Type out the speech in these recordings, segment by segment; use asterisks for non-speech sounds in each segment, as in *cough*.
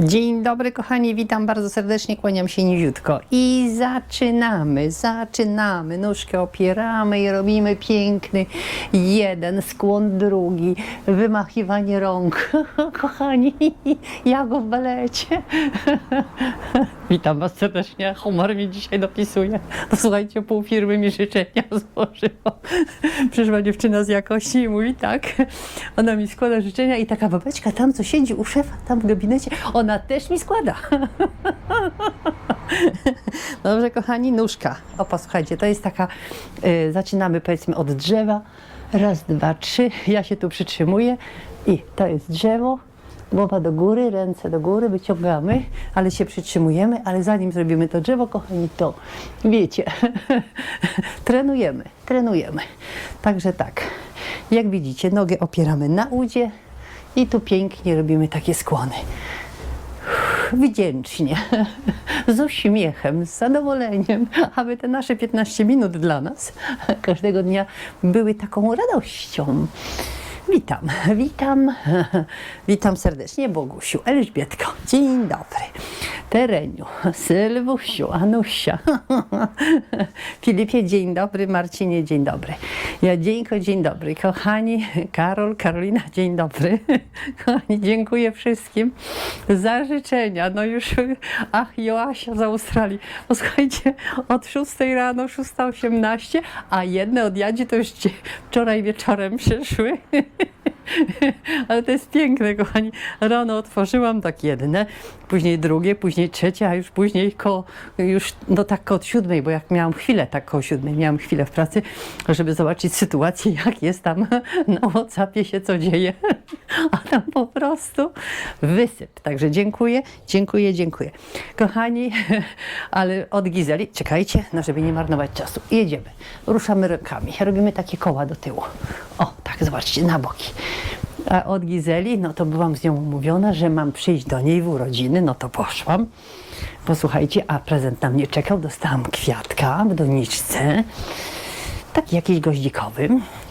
Dzień dobry kochani, witam bardzo serdecznie, kłaniam się niziutko. I zaczynamy, zaczynamy, nóżkę opieramy i robimy piękny jeden, skłon drugi, wymachiwanie rąk, *laughs* kochani, jak w balecie. *laughs* Witam Was serdecznie, humor mi dzisiaj dopisuje, to słuchajcie, pół firmy mi życzenia *laughs* złożyło. Przyszła dziewczyna z jakości i mówi tak, ona mi składa życzenia i taka babeczka tam, co siedzi u szefa, tam w gabinecie, ona też mi składa. *laughs* Dobrze, kochani, nóżka. O, posłuchajcie, to jest taka, y, zaczynamy powiedzmy od drzewa. Raz, dwa, trzy. Ja się tu przytrzymuję i to jest drzewo. Głowa do góry, ręce do góry, wyciągamy, ale się przytrzymujemy, ale zanim zrobimy to drzewo, kochani, to wiecie, *laughs* trenujemy, trenujemy. Także tak, jak widzicie, nogę opieramy na udzie i tu pięknie robimy takie skłony wdzięcznie, *laughs* z uśmiechem, z zadowoleniem, aby te nasze 15 minut dla nas każdego dnia były taką radością. Witam, witam, *laughs* witam serdecznie Bogusiu, Elżbietko, dzień dobry, Tereniu, Sylwusiu, Anusia, *laughs* Filipie, dzień dobry, Marcinie, dzień dobry, Jadzieńko, dzień dobry, kochani, Karol, Karolina, dzień dobry, *laughs* kochani, dziękuję wszystkim za życzenia, no już, ach, Joasia z Australii, posłuchajcie, od 6 rano, 6.18, a jedne od Jadzi to już wczoraj wieczorem przyszły, *laughs* *laughs* ale to jest piękne, kochani. Rano otworzyłam tak jedne, później drugie, później trzecie, a już później ko, już no tak od siódmej, bo jak miałam chwilę tak koło siódmej, miałam chwilę w pracy, żeby zobaczyć sytuację, *laughs* jak jest tam na Whatsappie się co dzieje, *laughs* a tam po prostu wysyp. Także dziękuję, dziękuję, dziękuję. Kochani, ale od Gizeli, czekajcie, no żeby nie marnować czasu. Jedziemy, ruszamy rękami, robimy takie koła do tyłu. O, tak, zobaczcie, na boki. A od Gizeli, no to byłam z nią umówiona, że mam przyjść do niej w urodziny, no to poszłam. Posłuchajcie, a prezent na mnie czekał, dostałam kwiatka w doniczce, taki jakiś goździkowy.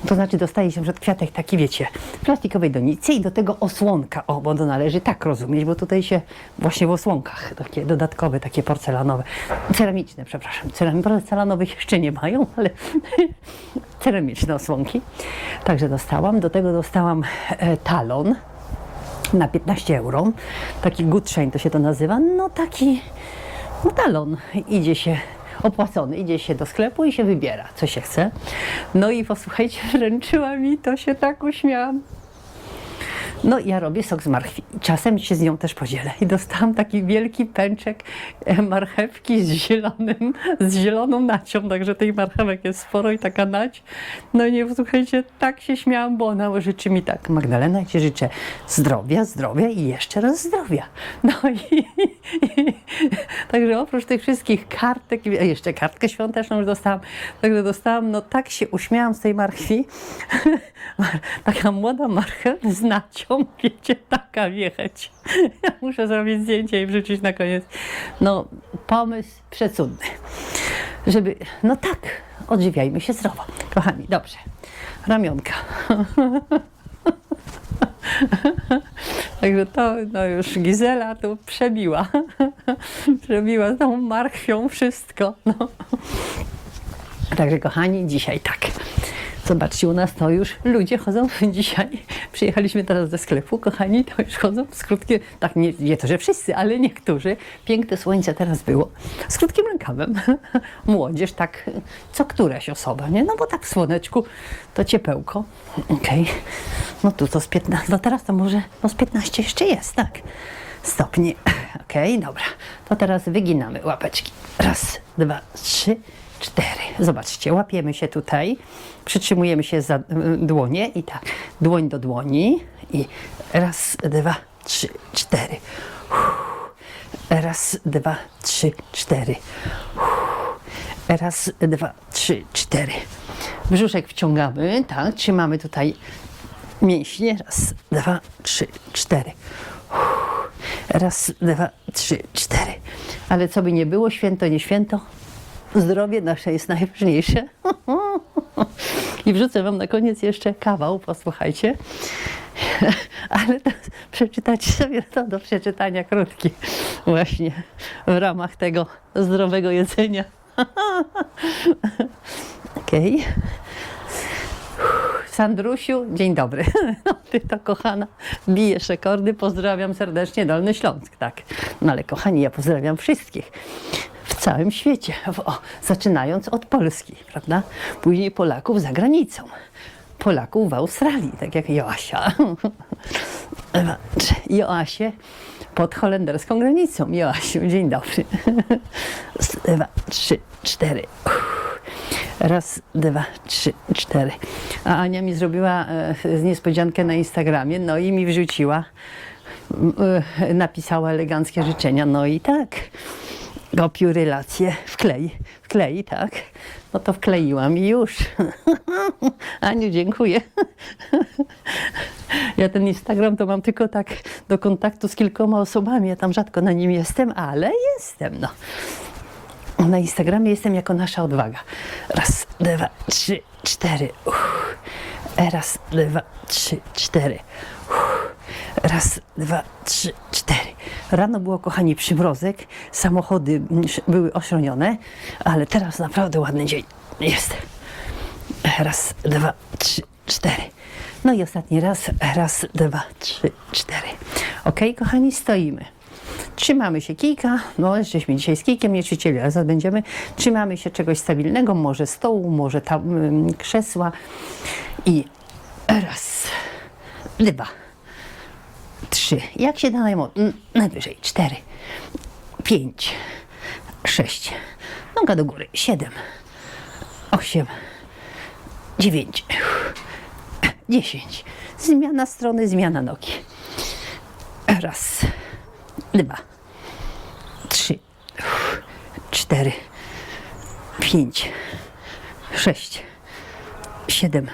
To znaczy dostaje się przed kwiatek taki, wiecie, plastikowej donicy i do tego osłonka, o, bo to należy tak rozumieć, bo tutaj się właśnie w osłonkach, takie dodatkowe, takie porcelanowe, ceramiczne, przepraszam, Ceram- porcelanowych jeszcze nie mają, ale *laughs* ceramiczne osłonki. Także dostałam, do tego dostałam e, talon, na 15 euro. Taki chain to się to nazywa. No taki no talon. Idzie się opłacony, idzie się do sklepu i się wybiera, co się chce. No i posłuchajcie, wręczyła mi, to się tak uśmiałam. No ja robię sok z marchwi. Czasem się z nią też podzielę. I dostałam taki wielki pęczek e, marchewki z zielonym, z zieloną nacią, także tej marchewek jest sporo i taka nać. No i nie, słuchajcie, tak się śmiałam, bo ona życzy mi tak. Magdalena, ja Ci życzę zdrowia, zdrowia i jeszcze raz zdrowia. No i, i także oprócz tych wszystkich kartek, jeszcze kartkę świąteczną już dostałam, także dostałam, no tak się uśmiałam z tej marchwi. *laughs* Taka młoda marchew z nacią, wiecie, taka wiecheć. Ja muszę zrobić zdjęcie i wrzucić na koniec. No, pomysł przecudny. Żeby, no tak, odżywiajmy się zdrowo. Kochani, dobrze. Ramionka. *laughs* Także to no już Gizela tu przebiła. *laughs* przebiła z tą marchwią wszystko. No. Także kochani, dzisiaj tak. Zobaczcie, u nas to już ludzie chodzą *laughs* dzisiaj. Przyjechaliśmy teraz do sklepu, kochani, to już chodzą z krótkim, tak nie, nie to, że wszyscy, ale niektórzy. Piękne słońce teraz było. Z krótkim rękawem. *laughs* Młodzież tak, co któraś osoba, nie? No bo tak w słoneczku to ciepełko. Okej. No tu to z 15, no teraz to może, no z 15 jeszcze jest, tak. Stopni. *laughs* Okej, dobra. To teraz wyginamy łapeczki. Raz, dwa, trzy, cztery. Zobaczcie, łapiemy się tutaj, przytrzymujemy się za y, dłonie i tak, dłoń do dłoni i raz, dwa, trzy, cztery. Raz, dwa, trzy, cztery. Raz, dwa, trzy, cztery. Brzuszek wciągamy, tak, trzymamy tutaj mięśnie. Raz, dwa, trzy, cztery. Raz, dwa, trzy, cztery. Ale co by nie było, święto, nie święto, zdrowie nasze jest najważniejsze. I wrzucę wam na koniec jeszcze kawał, posłuchajcie. Ale to przeczytać sobie to do przeczytania krótki. Właśnie w ramach tego zdrowego jedzenia. Okej. Sandrusiu, dzień dobry. No, ty to kochana, bijesz rekordy, pozdrawiam serdecznie Dolny Śląsk, tak. No ale kochani, ja pozdrawiam wszystkich całym świecie, o, zaczynając od Polski, prawda? Później Polaków za granicą, Polaków w Australii, tak jak Joasia. *laughs* Joasie pod holenderską granicą. Joasiu, dzień dobry. *laughs* Dwa, trzy, cztery. Raz, dwa, trzy, cztery. A Ania mi zrobiła e, niespodziankę na Instagramie, no i mi wrzuciła, e, napisała eleganckie życzenia. No i tak, kopiuj relacje, wklej, wklei, tak. No to wkleiłam i już. *laughs* Aniu, dziękuję. *laughs* Ja ten Instagram to mam tylko tak do kontaktu z kilkoma osobami. Ja tam rzadko na nim jestem, ale jestem, no. Na Instagramie jestem jako nasza odwaga. Raz, dwa, trzy, cztery. Uff. Raz, dwa, trzy, cztery. Uff. Raz, dwa, trzy, cztery. Rano było, kochani, przymrozek. Samochody mm, były oszronione, ale teraz naprawdę ładny dzień jest. Raz, dwa, trzy, cztery. No i ostatni raz. Raz, dwa, trzy, cztery. Ok, kochani, stoimy. Trzymamy się kijka, no jesteśmy dzisiaj z kijkiem, nie ćwiczyli, ale zaraz będziemy. Trzymamy się czegoś stabilnego, może stołu, może tam, ym, krzesła. I raz, dwa, trzy. Jak się da najmo- n- najwyżej? Cztery, pięć, sześć. Noga do góry. Siedem, osiem, dziewięć, dziesięć. Zmiana strony, zmiana nogi. Raz, dwa, trzy, cztery, pięć, sześć, siedem,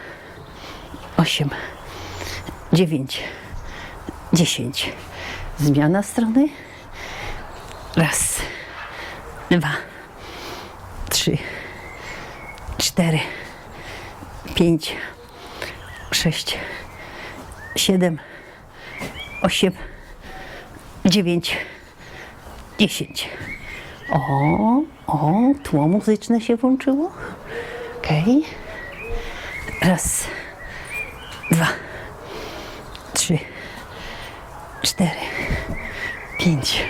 osiem, dziewięć, dziesięć. Zmiana strony. Raz, dwa, trzy, cztery, pięć, sześć, siedem, osiem, dziewięć, dziesięć. O, o, tło muzyczne się włączyło. Okej. Raz, dwa, cztery, pięć,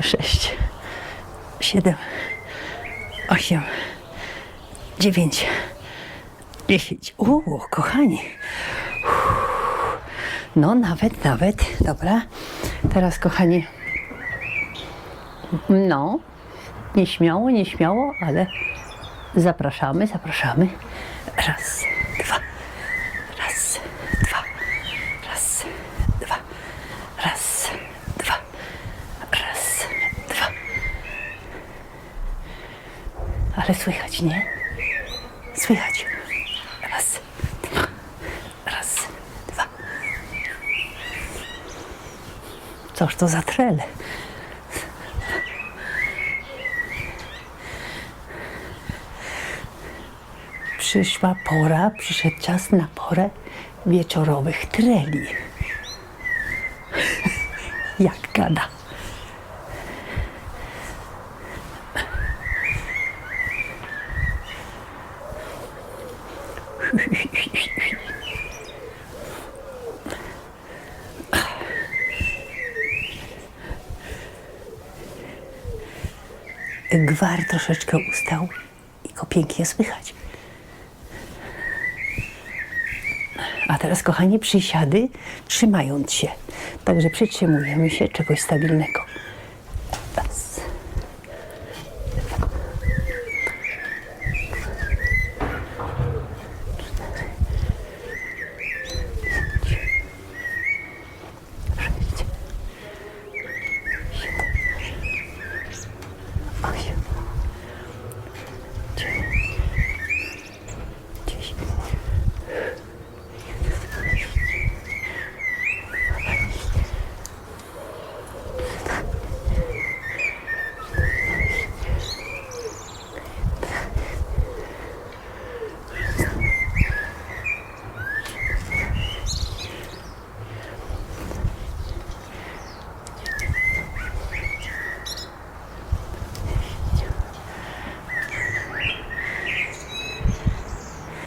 sześć, siedem, osiem, dziewięć, dziesięć. Uuu, kochani. No, nawet, nawet. Dobra. Teraz, kochani. No, nieśmiało, nieśmiało, ale zapraszamy, zapraszamy. Raz, dwa, raz, dwa, raz, dwa, raz, dwa. Ale słychać, nie? Słychać. Raz, dwa, raz, dwa. Coż to za trele? Przyszła pora, przyszedł czas na porę wieczorowych treli. *laughs* Jak gada. Gwar troszeczkę ustał i go pięknie słychać. A teraz, kochani, przysiady, trzymając się. Także przytrzymujemy się czegoś stabilnego.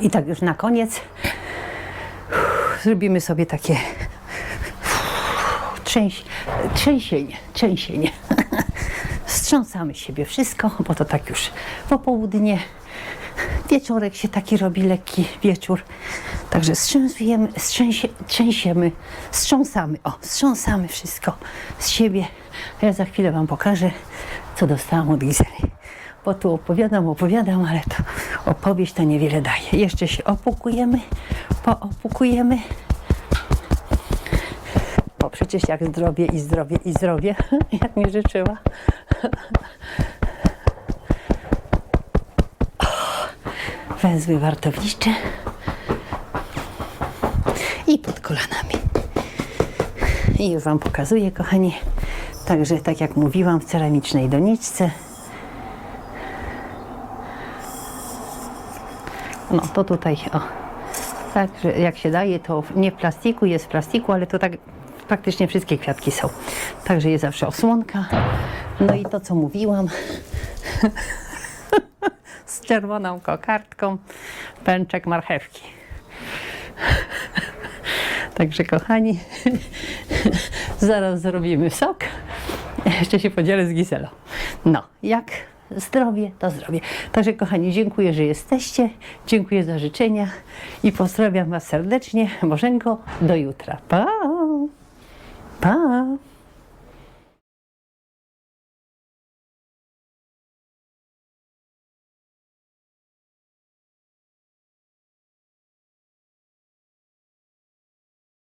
Tak już na koniec zrobimy sobie takie trzęś, trzęsienie, trzęsienie. Wstrząsamy z siebie wszystko, bo to tak już popołudnie. Wieczorek się taki robi lekki wieczór. Także wstrząsujemy, wstrzęsie, trzęsiemy, wstrząsamy, o, wstrząsamy wszystko z siebie. Ja za chwilę Wam pokażę, co dostałam od Gizery. Bo tu opowiadam, opowiadam, ale to opowieść to niewiele daje. Jeszcze się opukujemy, poopukujemy. Bo przecież jak zdrowie i zdrowie i zdrowie, *laughs* jak mi życzyła. Węzły wartownicze i pod kolanami. I już Wam pokazuję, kochani. Także, tak jak mówiłam, w ceramicznej doniczce. No to tutaj, o. Także jak się daje, to nie w plastiku, jest w plastiku, ale to tak praktycznie wszystkie kwiatki są. Także jest zawsze osłonka. No i to, co mówiłam, *laughs* z czerwoną kokardką, pęczek marchewki. *laughs* Także kochani, *laughs* zaraz zrobimy sok. Jeszcze się podzielę z Giselą. No, jak zdrowie, to zdrowie. Także kochani, dziękuję, że jesteście. Dziękuję za życzenia i pozdrawiam Was serdecznie. Bożenko, do jutra. Pa! Pa!